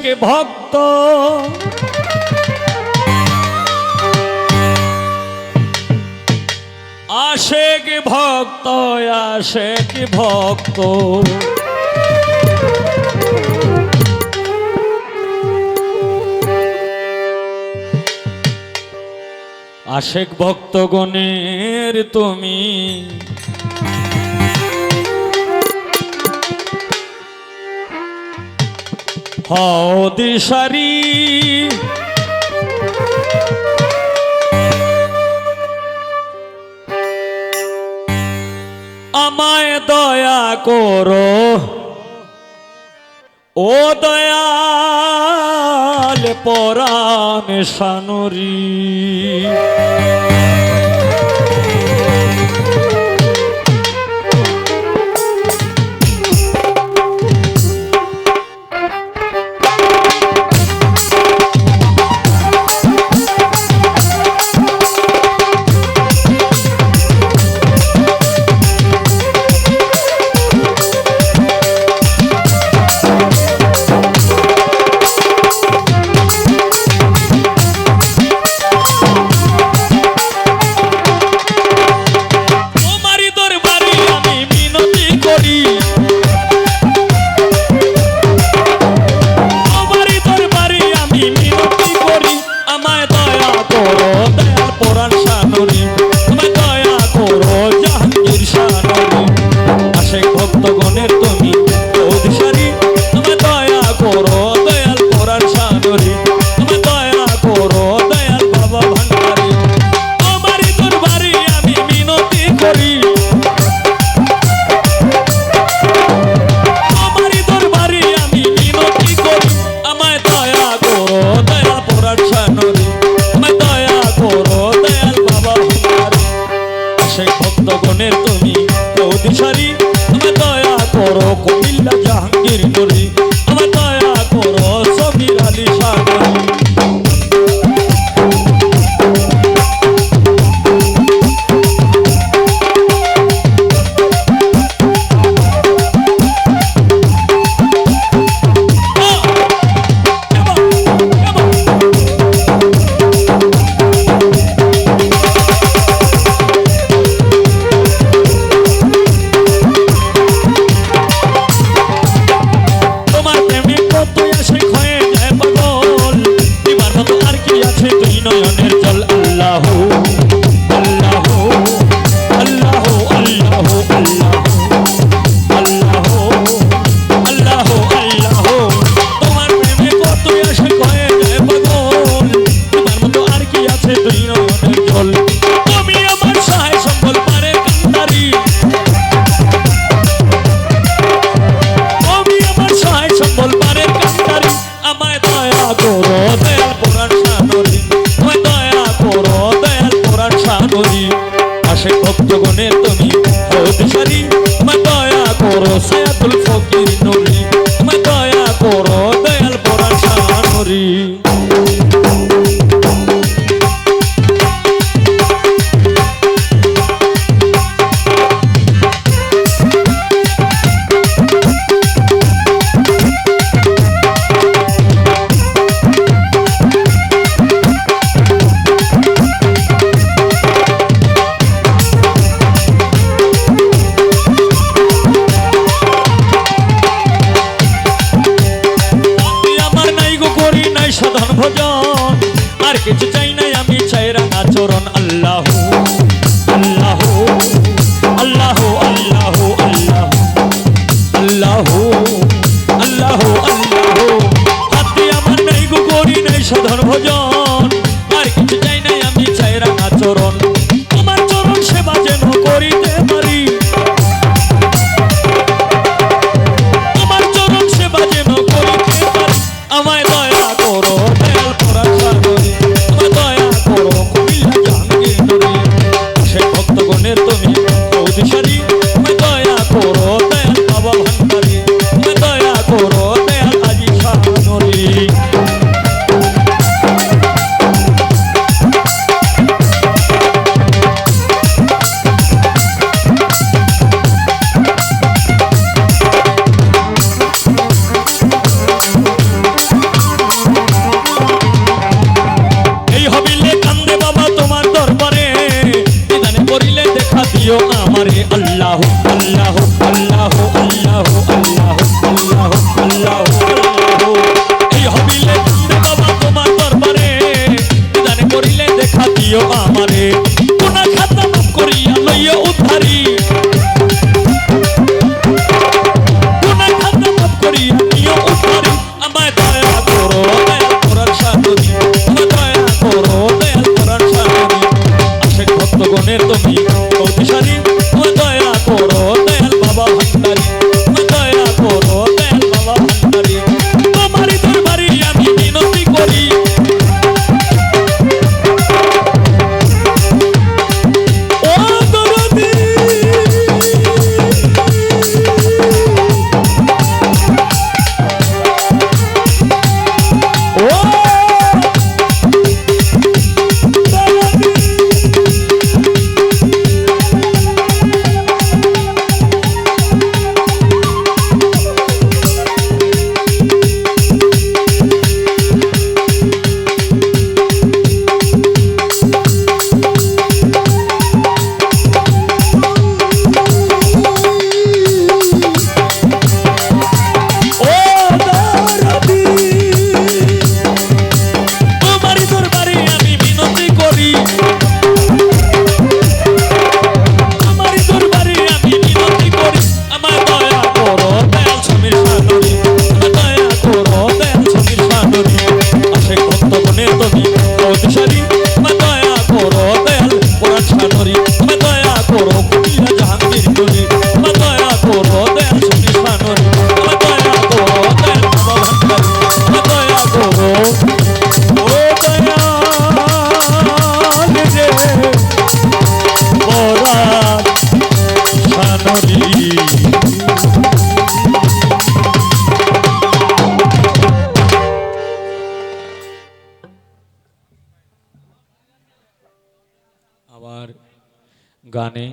থাকে ভক্ত? আসে কি ভক্ত? আসে কি ভক্ত? আশেক ভক্তগণের তুমি? দিশারি আমায় দয়া করো। ও দয়াল পরাণ সানুরী। আশেক ভক্তগণের তুমি অধিসারী আমার দয়া করো কুমিল্লা জাহাঙ্গীর করি। আমার দয়া করো সবির আলী সাগরী। আসে ভক্ত গণে তুমি সারি মা দয়া করো সায়াতুল ফকির নরি মা দয়া করো দয়াল পরা সারি favorito. দেখা দিও আমারে আল্লাহ আল্লাহ আল্লাহ আল্লাহ আল্লাহ আল্লাহ আল্লাহ కానీ